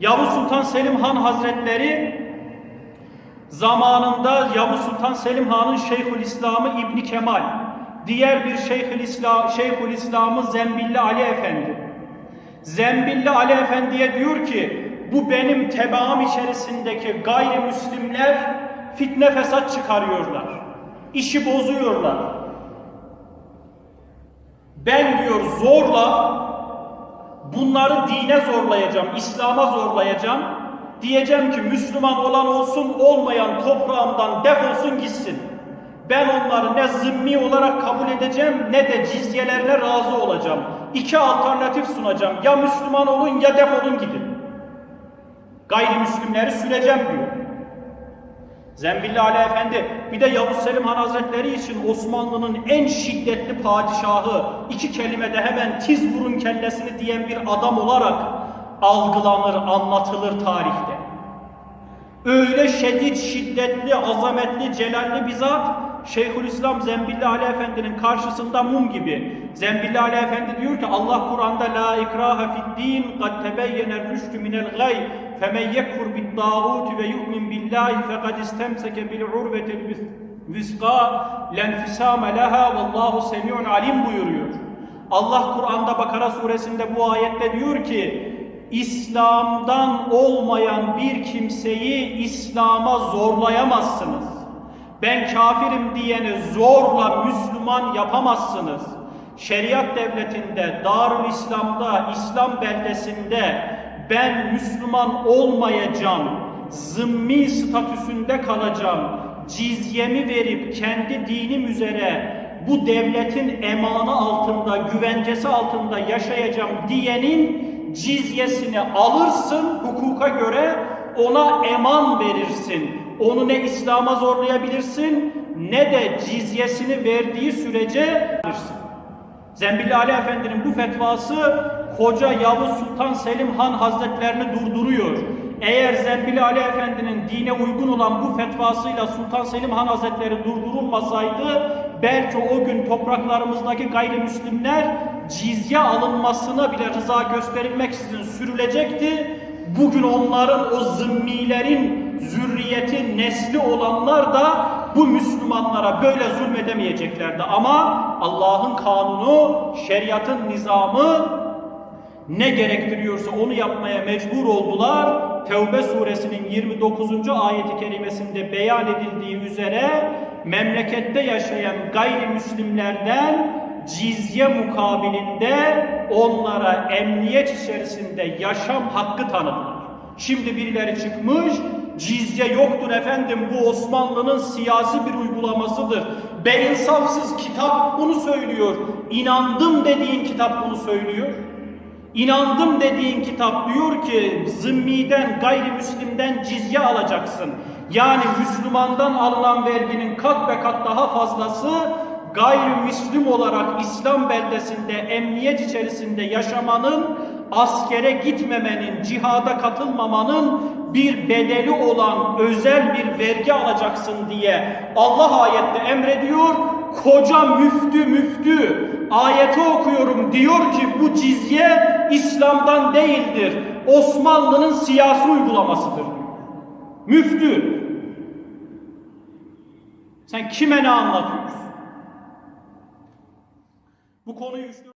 Yavuz Sultan Selim Han Hazretleri zamanında Yavuz Sultan Selim Han'ın Şeyhülislam'ı İbni Kemal, diğer bir Şeyhülislam, Şeyhülislam'ı Zembilli Ali Efendi. Zembilli Ali Efendi'ye diyor ki, bu benim tebaam içerisindeki gayrimüslimler fitne fesat çıkarıyorlar. işi bozuyorlar. Ben diyor zorla bunları dine zorlayacağım, İslam'a zorlayacağım. Diyeceğim ki Müslüman olan olsun, olmayan toprağımdan defolsun gitsin. Ben onları ne zımmi olarak kabul edeceğim ne de cizyelerine razı olacağım. İki alternatif sunacağım. Ya Müslüman olun ya defolun gidin. Gayrimüslimleri süreceğim diyor. Zembilli Ali Efendi bir de Yavuz Selim Han Hazretleri için Osmanlı'nın en şiddetli padişahı iki kelimede hemen tiz vurun kellesini diyen bir adam olarak algılanır, anlatılır tarihte. Öyle şiddet, şiddetli, azametli, celalli bir zat Şeyhülislam Zembilli Ali Efendi'nin karşısında mum gibi. Zembilli Ali Efendi diyor ki Allah Kur'an'da la ikraha fid din kad tebeyyene rüştü minel gay femen yekfur bid dağut ve yu'min billahi fekad istemseke bil urvetil viska lenfisame leha vallahu semi'un alim buyuruyor. Allah Kur'an'da Bakara suresinde bu ayette diyor ki İslam'dan olmayan bir kimseyi İslam'a zorlayamazsınız. Ben kafirim diyeni zorla Müslüman yapamazsınız. Şeriat devletinde, Darül İslam'da, İslam beldesinde ben Müslüman olmayacağım, zımmi statüsünde kalacağım, cizyemi verip kendi dinim üzere bu devletin emanı altında, güvencesi altında yaşayacağım diyenin cizyesini alırsın hukuka göre ona eman verirsin. Onu ne İslam'a zorlayabilirsin ne de cizyesini verdiği sürece verirsin. Zembilli Ali Efendi'nin bu fetvası koca Yavuz Sultan Selim Han Hazretlerini durduruyor. Eğer Zembilli Ali Efendi'nin dine uygun olan bu fetvasıyla Sultan Selim Han Hazretleri durdurulmasaydı belki o gün topraklarımızdaki gayrimüslimler cizye alınmasına bile rıza gösterilmeksizin sürülecekti. Bugün onların o zımmilerin zürriyeti, nesli olanlar da bu Müslümanlara böyle zulmedemeyeceklerdi. Ama Allah'ın kanunu, şeriatın nizamı ne gerektiriyorsa onu yapmaya mecbur oldular. Tevbe suresinin 29. ayeti kerimesinde beyan edildiği üzere memlekette yaşayan gayrimüslimlerden cizye mukabilinde onlara emniyet içerisinde yaşam hakkı tanıdılar. Şimdi birileri çıkmış, cizye yoktur efendim bu Osmanlı'nın siyasi bir uygulamasıdır. Beyinsafsız kitap bunu söylüyor. İnandım dediğin kitap bunu söylüyor. İnandım dediğin kitap diyor ki zimmiden, gayrimüslimden cizye alacaksın. Yani Müslümandan alınan verginin kat ve kat daha fazlası gayrimüslim olarak İslam beldesinde, emniyet içerisinde yaşamanın, askere gitmemenin, cihada katılmamanın bir bedeli olan özel bir vergi alacaksın diye Allah ayette emrediyor. Koca müftü müftü ayeti okuyorum diyor ki bu cizye İslam'dan değildir. Osmanlı'nın siyasi uygulamasıdır. Müftü. Sen kime ne anlatıyorsun? Bu konuyu üç